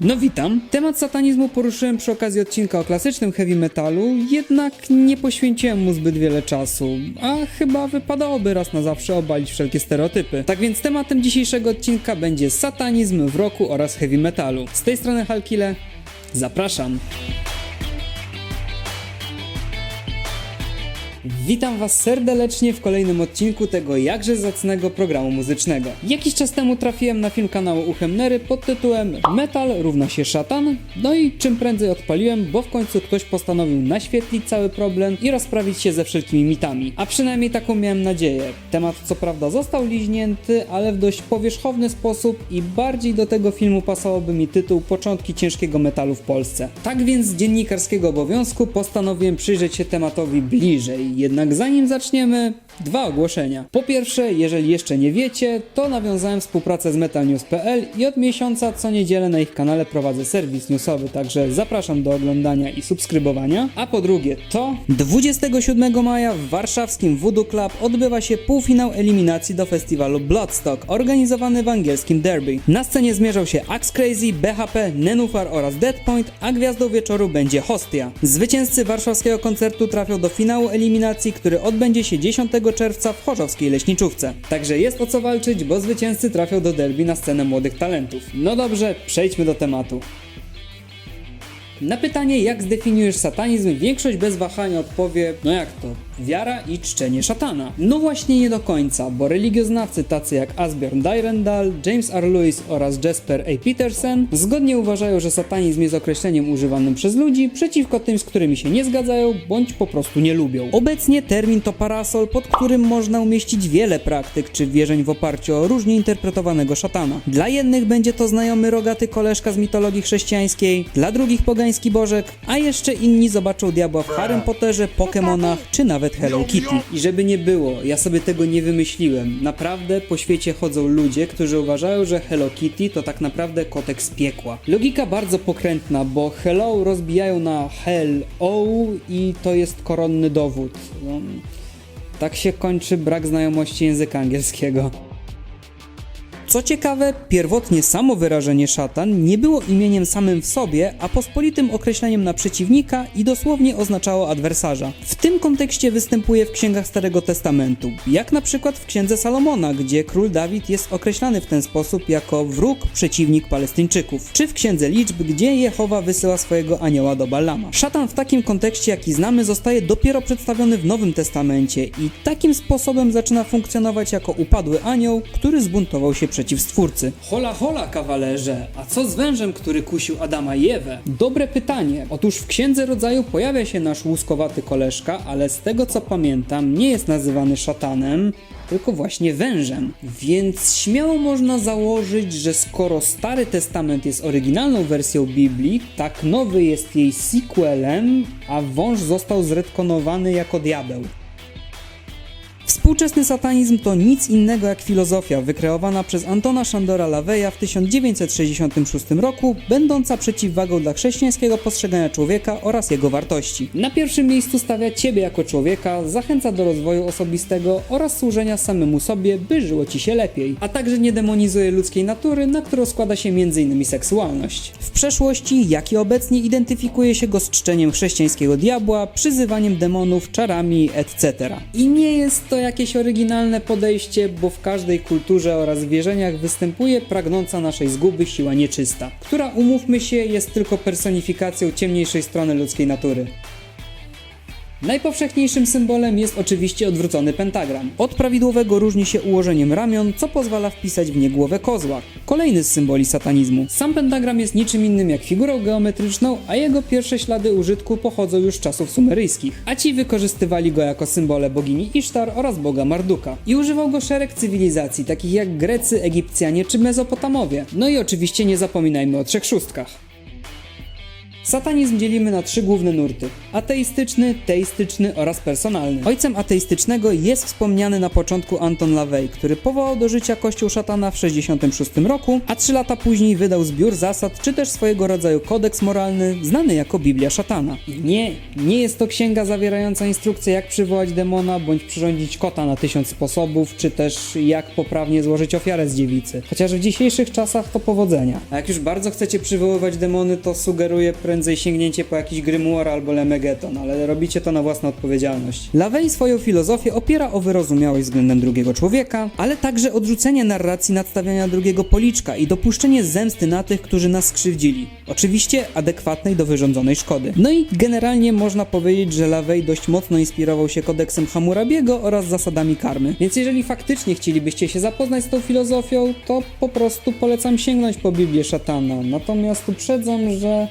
No witam. Temat satanizmu poruszyłem przy okazji odcinka o klasycznym heavy metalu, jednak nie poświęciłem mu zbyt wiele czasu, a chyba wypadałoby raz na zawsze obalić wszelkie stereotypy. Tak więc tematem dzisiejszego odcinka będzie satanizm w roku oraz heavy metalu. Z tej strony Halkile, zapraszam. Witam Was serdecznie w kolejnym odcinku tego jakże zacnego programu muzycznego. Jakiś czas temu trafiłem na film kanału Uchemnery pod tytułem Metal równa się szatan, no i czym prędzej odpaliłem, bo w końcu ktoś postanowił naświetlić cały problem i rozprawić się ze wszelkimi mitami. A przynajmniej taką miałem nadzieję. Temat co prawda został liźnięty, ale w dość powierzchowny sposób i bardziej do tego filmu pasowałoby mi tytuł Początki ciężkiego metalu w Polsce. Tak więc z dziennikarskiego obowiązku postanowiłem przyjrzeć się tematowi bliżej. Jednak zanim zaczniemy, dwa ogłoszenia. Po pierwsze, jeżeli jeszcze nie wiecie, to nawiązałem współpracę z metalnews.pl i od miesiąca co niedzielę na ich kanale prowadzę serwis newsowy, także zapraszam do oglądania i subskrybowania. A po drugie, to 27 maja w warszawskim Voodoo Club odbywa się półfinał eliminacji do festiwalu Bloodstock, organizowany w angielskim Derby. Na scenie zmierzą się Axe Crazy, BHP, Nenufar oraz Deadpoint, a gwiazdą wieczoru będzie Hostia. Zwycięzcy warszawskiego koncertu trafią do finału eliminacji, który odbędzie się 10 czerwca w Chorzowskiej Leśniczówce. Także jest o co walczyć, bo zwycięzcy trafią do derby na scenę młodych talentów. No dobrze, przejdźmy do tematu. Na pytanie, jak zdefiniujesz satanizm, większość bez wahania odpowie, no jak to, wiara i czczenie szatana. No właśnie nie do końca, bo religioznawcy tacy jak Asbjorn Dyrendal, James R. Lewis oraz Jasper A. Peterson zgodnie uważają, że satanizm jest określeniem używanym przez ludzi przeciwko tym, z którymi się nie zgadzają, bądź po prostu nie lubią. Obecnie termin to parasol, pod którym można umieścić wiele praktyk czy wierzeń w oparciu o różnie interpretowanego szatana. Dla jednych będzie to znajomy rogaty koleżka z mitologii chrześcijańskiej, dla drugich pogański bożek, a jeszcze inni zobaczą diabła w Harrym Potterze, Pokémonach czy nawet Hello Kitty. I żeby nie było, ja sobie tego nie wymyśliłem. Naprawdę po świecie chodzą ludzie, którzy uważają, że Hello Kitty to tak naprawdę kotek z piekła. Logika bardzo pokrętna, bo Hello rozbijają na Hell O i to jest koronny dowód. No, tak się kończy brak znajomości języka angielskiego. Co ciekawe, pierwotnie samo wyrażenie szatan nie było imieniem samym w sobie, a pospolitym określeniem na przeciwnika i dosłownie oznaczało adwersarza. W tym kontekście występuje w księgach Starego Testamentu, jak na przykład w księdze Salomona, gdzie król Dawid jest określany w ten sposób jako wróg, przeciwnik Palestyńczyków, czy w księdze Liczb, gdzie Jehowa wysyła swojego anioła do Balama. Szatan w takim kontekście, jaki znamy, zostaje dopiero przedstawiony w Nowym Testamencie i takim sposobem zaczyna funkcjonować jako upadły anioł, który zbuntował się przeciw Stwórcy. Hola, hola, kawalerze! A co z wężem, który kusił Adama i Ewę? Dobre pytanie. Otóż w Księdze Rodzaju pojawia się nasz łuskowaty koleżka, ale z tego co pamiętam, nie jest nazywany szatanem, tylko właśnie wężem. Więc śmiało można założyć, że skoro Stary Testament jest oryginalną wersją Biblii, tak nowy jest jej sequelem, a wąż został zretkonowany jako diabeł. Współczesny satanizm to nic innego jak filozofia wykreowana przez Antona Szandora Laveya w 1966 roku, będąca przeciwwagą dla chrześcijańskiego postrzegania człowieka oraz jego wartości. Na pierwszym miejscu stawia ciebie jako człowieka, zachęca do rozwoju osobistego oraz służenia samemu sobie, by żyło ci się lepiej, a także nie demonizuje ludzkiej natury, na którą składa się m.in. seksualność. Przeszłości, jak i obecnie identyfikuje się go z czczeniem chrześcijańskiego diabła, przyzywaniem demonów, czarami, etc. I nie jest to jakieś oryginalne podejście, bo w każdej kulturze oraz wierzeniach występuje pragnąca naszej zguby siła nieczysta, która umówmy się jest tylko personifikacją ciemniejszej strony ludzkiej natury. Najpowszechniejszym symbolem jest oczywiście odwrócony pentagram. Od prawidłowego różni się ułożeniem ramion, co pozwala wpisać w nie głowę kozła. Kolejny z symboli satanizmu. Sam pentagram jest niczym innym jak figurą geometryczną, a jego pierwsze ślady użytku pochodzą już z czasów sumeryjskich. A ci wykorzystywali go jako symbole bogini Isztar oraz boga Marduka. I używał go szereg cywilizacji, takich jak Grecy, Egipcjanie czy Mezopotamowie. No i oczywiście nie zapominajmy o trzech szóstkach. Satanizm dzielimy na trzy główne nurty: ateistyczny, teistyczny oraz personalny. Ojcem ateistycznego jest wspomniany na początku Anton LaVey, który powołał do życia Kościół Szatana w 1966 roku, a trzy lata później wydał zbiór zasad, czy też swojego rodzaju kodeks moralny, znany jako Biblia Szatana. I nie, nie jest to księga zawierająca instrukcje, jak przywołać demona, bądź przyrządzić kota na tysiąc sposobów, czy też jak poprawnie złożyć ofiarę z dziewicy. Chociaż w dzisiejszych czasach to powodzenia. A jak już bardzo chcecie przywoływać demony, to sugeruję prędzej sięgnięcie po jakiś Grimoire albo Lemegeton, ale robicie to na własną odpowiedzialność. LaVey swoją filozofię opiera o wyrozumiałość względem drugiego człowieka, ale także odrzucenie narracji nadstawiania drugiego policzka i dopuszczenie zemsty na tych, którzy nas skrzywdzili. Oczywiście adekwatnej do wyrządzonej szkody. No i generalnie można powiedzieć, że LaVey dość mocno inspirował się kodeksem Hammurabiego oraz zasadami karmy. Więc jeżeli faktycznie chcielibyście się zapoznać z tą filozofią, to po prostu polecam sięgnąć po Biblię szatana. Natomiast uprzedzam, że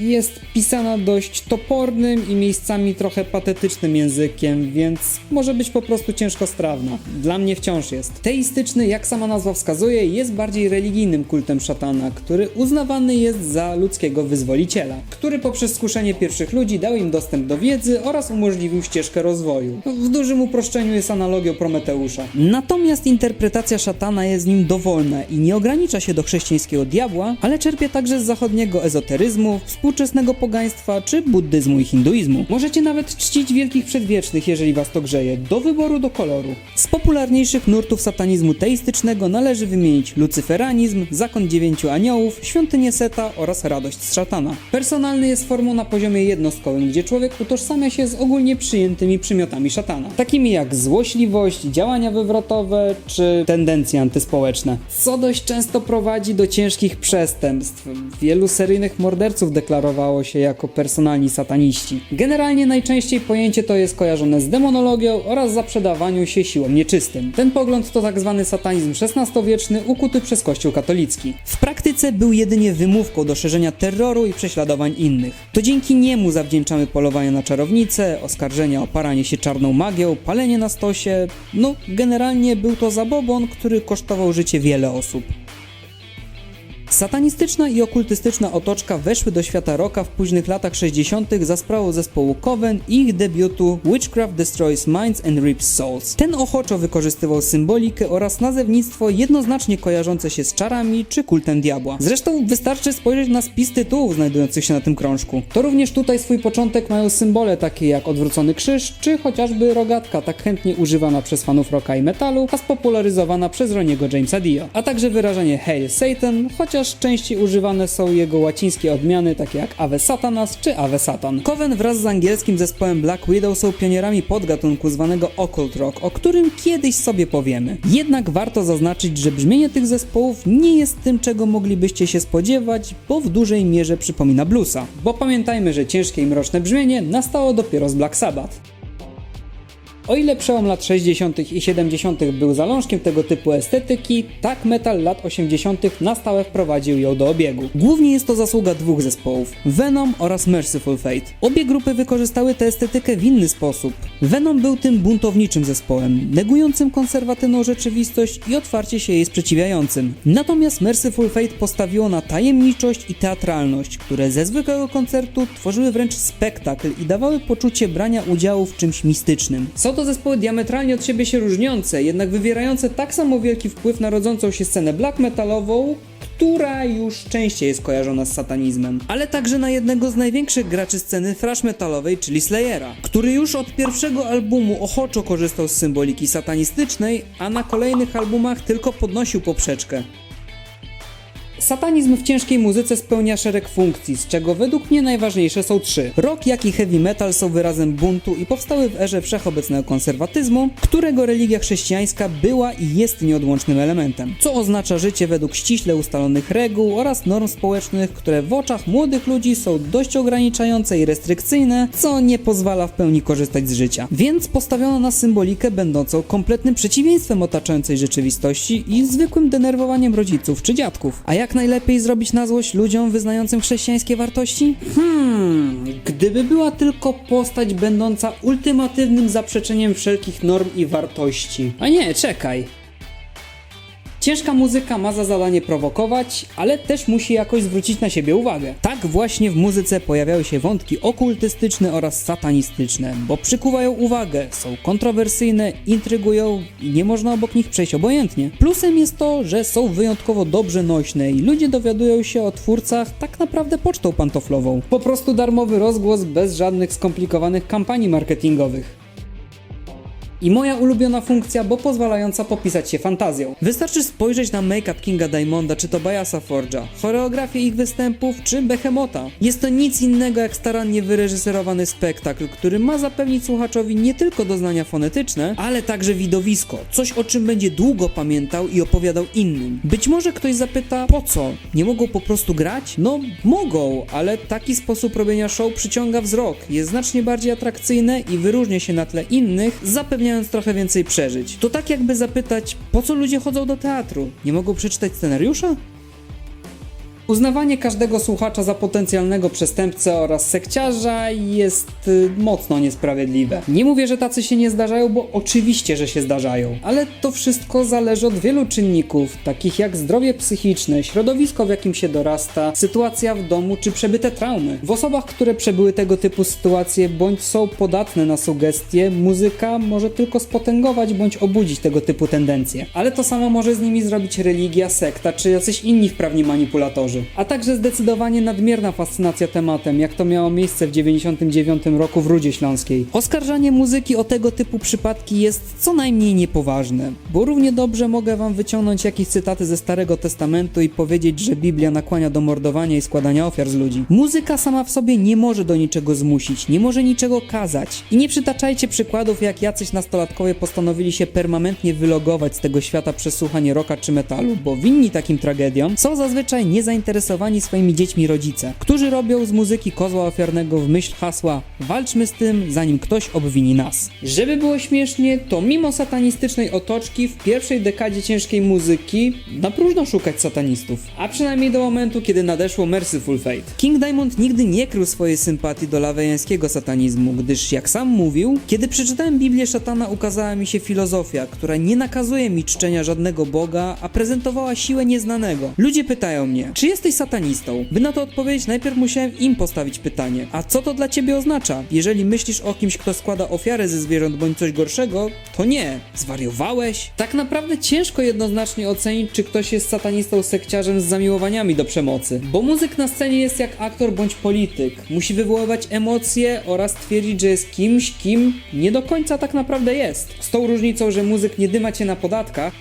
jest pisana dość topornym i miejscami trochę patetycznym językiem, więc może być po prostu ciężko strawna. Dla mnie wciąż jest. Teistyczny, jak sama nazwa wskazuje, jest bardziej religijnym kultem szatana, który uznawany jest za ludzkiego wyzwoliciela, który poprzez skuszenie pierwszych ludzi dał im dostęp do wiedzy oraz umożliwił ścieżkę rozwoju. W dużym uproszczeniu jest analogią Prometeusza. Natomiast interpretacja szatana jest nim dowolna i nie ogranicza się do chrześcijańskiego diabła, ale czerpie także z zachodniego ezoteryzmu, współczesnego pogaństwa czy buddyzmu i hinduizmu. Możecie nawet czcić wielkich przedwiecznych, jeżeli was to grzeje, do wyboru do koloru. Z popularniejszych nurtów satanizmu teistycznego należy wymienić lucyferanizm, zakon dziewięciu aniołów, świątynię Seta oraz radość z szatana. Personalny jest formą na poziomie jednostkowym, gdzie człowiek utożsamia się z ogólnie przyjętymi przymiotami szatana, takimi jak złośliwość, działania wywrotowe czy tendencje antyspołeczne, co dość często prowadzi do ciężkich przestępstw. Wielu seryjnych morderców deklarowało się jako personalni sataniści. Generalnie najczęściej pojęcie to jest kojarzone z demonologią oraz zaprzedawaniu się siłom nieczystym. Ten pogląd to tak zwany satanizm XVI-wieczny ukuty przez Kościół katolicki. W praktyce był jedynie wymówką do szerzenia terroru i prześladowań innych. To dzięki niemu zawdzięczamy polowania na czarownice, oskarżenia o paranie się czarną magią, palenie na stosie. No, generalnie był to zabobon, który kosztował życie wiele osób. Satanistyczna i okultystyczna otoczka weszły do świata rocka w późnych latach 60. za sprawą zespołu Coven i ich debiutu Witchcraft Destroys Minds and Rips Souls. Ten ochoczo wykorzystywał symbolikę oraz nazewnictwo jednoznacznie kojarzące się z czarami czy kultem diabła. Zresztą wystarczy spojrzeć na spis tytułów znajdujących się na tym krążku. To również tutaj swój początek mają symbole takie jak odwrócony krzyż czy chociażby rogatka, tak chętnie używana przez fanów rocka i metalu, a spopularyzowana przez Roniego Jamesa Dio. A także wyrażenie Hail Satan, chociaż częściej używane są jego łacińskie odmiany, takie jak Ave Satanas czy Ave Satan. Coven wraz z angielskim zespołem Black Widow są pionierami podgatunku zwanego occult rock, o którym kiedyś sobie powiemy. Jednak warto zaznaczyć, że brzmienie tych zespołów nie jest tym, czego moglibyście się spodziewać, bo w dużej mierze przypomina bluesa. Bo pamiętajmy, że ciężkie i mroczne brzmienie nastało dopiero z Black Sabbath. O ile przełom lat 60. i 70. był zalążkiem tego typu estetyki, tak metal lat 80. na stałe wprowadził ją do obiegu. Głównie jest to zasługa dwóch zespołów: Venom oraz Merciful Fate. Obie grupy wykorzystały tę estetykę w inny sposób. Venom był tym buntowniczym zespołem, negującym konserwatywną rzeczywistość i otwarcie się jej sprzeciwiającym. Natomiast Merciful Fate postawiło na tajemniczość i teatralność, które ze zwykłego koncertu tworzyły wręcz spektakl i dawały poczucie brania udziału w czymś mistycznym. Są to zespoły diametralnie od siebie się różniące, jednak wywierające tak samo wielki wpływ na rodzącą się scenę black metalową, która już częściej jest kojarzona z satanizmem, ale także na jednego z największych graczy sceny thrash metalowej, czyli Slayera, który już od pierwszego albumu ochoczo korzystał z symboliki satanistycznej, a na kolejnych albumach tylko podnosił poprzeczkę. Satanizm w ciężkiej muzyce spełnia szereg funkcji, z czego według mnie najważniejsze są trzy. Rock, jak i heavy metal są wyrazem buntu i powstały w erze wszechobecnego konserwatyzmu, którego religia chrześcijańska była i jest nieodłącznym elementem. Co oznacza życie według ściśle ustalonych reguł oraz norm społecznych, które w oczach młodych ludzi są dość ograniczające i restrykcyjne, co nie pozwala w pełni korzystać z życia. Więc postawiono na symbolikę będącą kompletnym przeciwieństwem otaczającej rzeczywistości i zwykłym denerwowaniem rodziców czy dziadków. A jak najlepiej zrobić na złość ludziom wyznającym chrześcijańskie wartości? Hmm, gdyby była tylko postać będąca ultimatywnym zaprzeczeniem wszelkich norm i wartości. A nie, czekaj. Ciężka muzyka ma za zadanie prowokować, ale też musi jakoś zwrócić na siebie uwagę. Tak właśnie w muzyce pojawiały się wątki okultystyczne oraz satanistyczne, bo przykuwają uwagę, są kontrowersyjne, intrygują i nie można obok nich przejść obojętnie. Plusem jest to, że są wyjątkowo dobrze nośne i ludzie dowiadują się o twórcach tak naprawdę pocztą pantoflową. Po prostu darmowy rozgłos bez żadnych skomplikowanych kampanii marketingowych. I moja ulubiona funkcja, bo pozwalająca popisać się fantazją. Wystarczy spojrzeć na make-up Kinga Diamonda czy Tobiasa Forge'a, choreografię ich występów czy Behemota. Jest to nic innego jak starannie wyreżyserowany spektakl, który ma zapewnić słuchaczowi nie tylko doznania fonetyczne, ale także widowisko, coś o czym będzie długo pamiętał i opowiadał innym. Być może ktoś zapyta, po co? Nie mogą po prostu grać? No, mogą, ale taki sposób robienia show przyciąga wzrok, jest znacznie bardziej atrakcyjne i wyróżnia się na tle innych, zapewniając trochę więcej przeżyć. To tak jakby zapytać, po co ludzie chodzą do teatru? Nie mogą przeczytać scenariusza? Uznawanie każdego słuchacza za potencjalnego przestępcę oraz sekciarza jest y, mocno niesprawiedliwe. Nie mówię, że tacy się nie zdarzają, bo oczywiście, że się zdarzają, ale to wszystko zależy od wielu czynników, takich jak zdrowie psychiczne, środowisko w jakim się dorasta, sytuacja w domu czy przebyte traumy. W osobach, które przebyły tego typu sytuacje bądź są podatne na sugestie, muzyka może tylko spotęgować bądź obudzić tego typu tendencje. Ale to samo może z nimi zrobić religia, sekta czy jacyś inni wprawni manipulatorzy a także zdecydowanie nadmierna fascynacja tematem, jak to miało miejsce w 99 roku w Rudzie Śląskiej. Oskarżanie muzyki o tego typu przypadki jest co najmniej niepoważne, bo równie dobrze mogę wam wyciągnąć jakieś cytaty ze Starego Testamentu i powiedzieć, że Biblia nakłania do mordowania i składania ofiar z ludzi. Muzyka sama w sobie nie może do niczego zmusić, nie może niczego kazać. I nie przytaczajcie przykładów, jak jacyś nastolatkowie postanowili się permanentnie wylogować z tego świata przez słuchanie rocka czy metalu, bo winni takim tragediom są zazwyczaj niezainteresowani zainteresowani swoimi dziećmi rodzice, którzy robią z muzyki kozła ofiarnego w myśl hasła walczmy z tym, zanim ktoś obwini nas. Żeby było śmiesznie, to mimo satanistycznej otoczki w pierwszej dekadzie ciężkiej muzyki na próżno szukać satanistów, a przynajmniej do momentu, kiedy nadeszło Merciful Fate. King Diamond nigdy nie krył swojej sympatii do lawejańskiego satanizmu, gdyż jak sam mówił, kiedy przeczytałem Biblię szatana ukazała mi się filozofia, która nie nakazuje mi czczenia żadnego boga, a prezentowała siłę nieznanego. Ludzie pytają mnie, czy jesteś satanistą? By na to odpowiedzieć, najpierw musiałem im postawić pytanie. A co to dla ciebie oznacza? Jeżeli myślisz o kimś, kto składa ofiarę ze zwierząt bądź coś gorszego, to nie. Zwariowałeś? Tak naprawdę ciężko jednoznacznie ocenić, czy ktoś jest satanistą sekciarzem z zamiłowaniami do przemocy. Bo muzyk na scenie jest jak aktor bądź polityk. Musi wywoływać emocje oraz twierdzić, że jest kimś, kim nie do końca tak naprawdę jest. Z tą różnicą, że muzyk nie dyma cię na podatkach,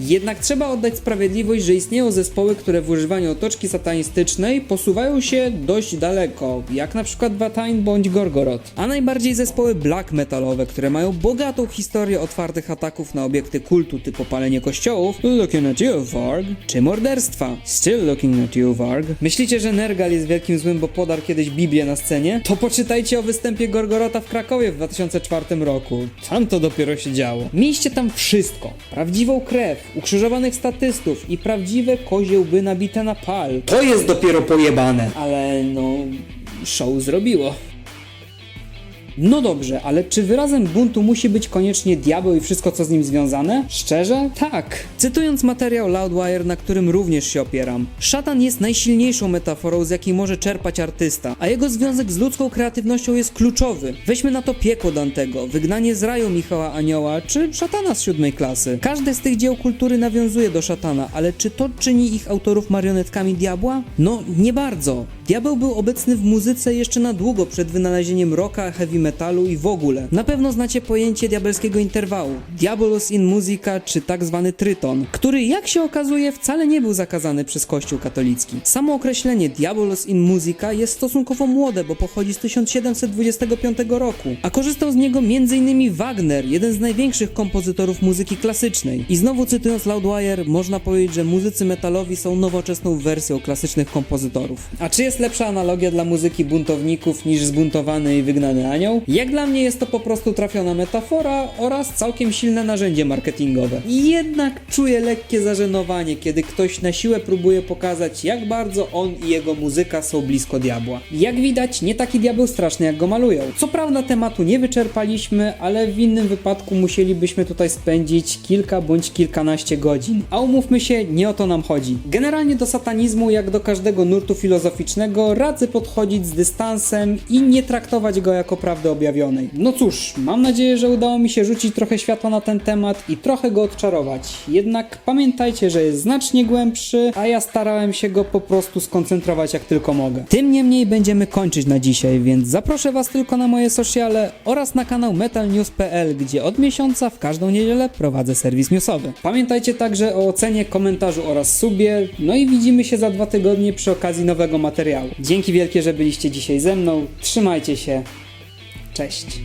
jednak trzeba oddać sprawiedliwość, że istnieją zespoły, które w używaniu otoczki satanistycznej posuwają się dość daleko, jak na przykład Watain bądź Gorgoroth. A najbardziej zespoły black metalowe, które mają bogatą historię otwartych ataków na obiekty kultu typu palenie kościołów, Looking at you, Varg, czy morderstwa, Still Looking at you, Varg. Myślicie, że Nergal jest wielkim złym, bo podarł kiedyś Biblię na scenie? To poczytajcie o występie Gorgorota w Krakowie w 2004 roku. Tam to dopiero się działo. Mieliście tam wszystko. Prawdziwą krew, ukrzyżowanych statystów i prawdziwe koziełby nabite na pal. To jest dopiero pojebane. Ale no, show zrobiło. No dobrze, ale czy wyrazem buntu musi być koniecznie diabeł i wszystko co z nim związane? Szczerze? Tak. Cytując materiał Loudwire, na którym również się opieram, szatan jest najsilniejszą metaforą, z jakiej może czerpać artysta, a jego związek z ludzką kreatywnością jest kluczowy. Weźmy na to piekło Dantego, wygnanie z raju Michała Anioła, czy szatana z siódmej klasy. Każde z tych dzieł kultury nawiązuje do szatana, ale czy to czyni ich autorów marionetkami diabła? No, nie bardzo. Diabeł był obecny w muzyce jeszcze na długo przed wynalezieniem rocka, heavy metalu i w ogóle. Na pewno znacie pojęcie diabelskiego interwału, Diabolus in Musica czy tak zwany tryton, który jak się okazuje wcale nie był zakazany przez Kościół katolicki. Samo określenie Diabolus in Musica jest stosunkowo młode, bo pochodzi z 1725 roku, a korzystał z niego m.in. Wagner, jeden z największych kompozytorów muzyki klasycznej. I znowu cytując Loudwire, można powiedzieć, że muzycy metalowi są nowoczesną wersją klasycznych kompozytorów. A czy jest lepsza analogia dla muzyki buntowników niż zbuntowany i wygnany anioł? Rozumieją. Jak dla mnie jest to po prostu trafiona metafora oraz całkiem silne narzędzie marketingowe. Jednak czuję lekkie zażenowanie, kiedy ktoś na siłę próbuje pokazać, jak bardzo on i jego muzyka są blisko diabła. Jak widać, nie taki diabeł straszny, jak go malują. Co prawda tematu nie wyczerpaliśmy, ale w innym wypadku musielibyśmy tutaj spędzić kilka bądź kilkanaście godzin. A umówmy się, nie o to nam chodzi. Generalnie do satanizmu, jak do każdego nurtu filozoficznego, radzę podchodzić z dystansem i nie traktować go jako prawdy objawionej. No cóż, mam nadzieję, że udało mi się rzucić trochę światła na ten temat i trochę go odczarować. Jednak pamiętajcie, że jest znacznie głębszy, a ja starałem się go po prostu skoncentrować jak tylko mogę. Tym niemniej będziemy kończyć na dzisiaj, więc zaproszę Was tylko na moje sociale oraz na kanał metalnews.pl, gdzie od miesiąca w każdą niedzielę prowadzę serwis newsowy. Pamiętajcie także o ocenie, komentarzu oraz subie, no i widzimy się za dwa tygodnie przy okazji nowego materiału. Dzięki wielkie, że byliście dzisiaj ze mną, trzymajcie się, cześć!